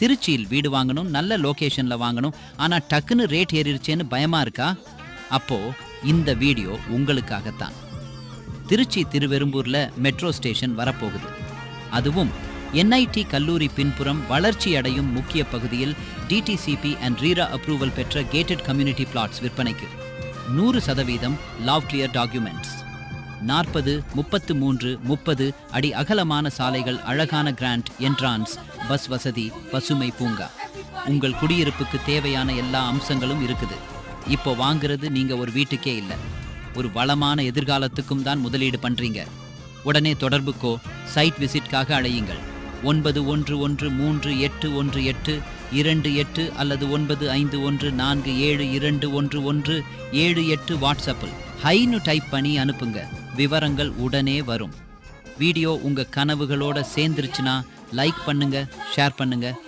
திருச்சியில் வீடு வாங்கணும் நல்ல லொக்கேஷனில் வாங்கணும். ஆனால் டக்குன்னு ரேட் ஏறிடுச்சேன்னு பயமாக இருக்கா? அப்போ இந்த வீடியோ உங்களுக்காகத்தான். திருச்சி திருவெரும்பூரில் மெட்ரோ ஸ்டேஷன் வரப்போகுது. அதுவும் என்ஐடி கல்லூரி பின்புறம் வளர்ச்சி அடையும் முக்கிய பகுதியில் டிடிசிபி அண்ட் ரீரா அப்ரூவல் பெற்ற கேட்டட் கம்யூனிட்டி பிளாட்ஸ் விற்பனைக்கு. நூறு சதவீதம் லாவ் கிளியர் டாக்குமெண்ட்ஸ் நாற்பது முப்பத்து மூன்று முப்பது அடி அகலமான சாலைகள் அழகான கிராண்ட் என்ட்ரான்ஸ் பஸ் வசதி பசுமை பூங்கா. உங்கள் குடியிருப்புக்கு தேவையான எல்லா அம்சங்களும் இருக்குது. இப்போ வாங்குறது நீங்க ஒரு வீட்டுக்கே இல்லை. ஒரு வளமான எதிர்காலத்துக்கும் தான் முதலீடு பண்றீங்க. உடனே தொடர்புக்கோ சைட் விசிட்காக அழையுங்கள். ஒன்பது ஒன்று ஒன்று மூன்று எட்டு ஒன்று எட்டு இரண்டு எட்டு அல்லது ஒன்பது ஐந்து ஒன்று நான்கு ஏழு இரண்டு ஒன்று ஒன்று ஏழு எட்டு வாட்ஸ்அப்பில். ஹைன்னு டைப் பண்ணி அனுப்புங்க. விவரங்கள் உடனே வரும். வீடியோ உங்கள் கனவுகளோட சேர்ந்துருச்சுன்னா லைக் பண்ணுங்கள் ஷேர் பண்ணுங்கள்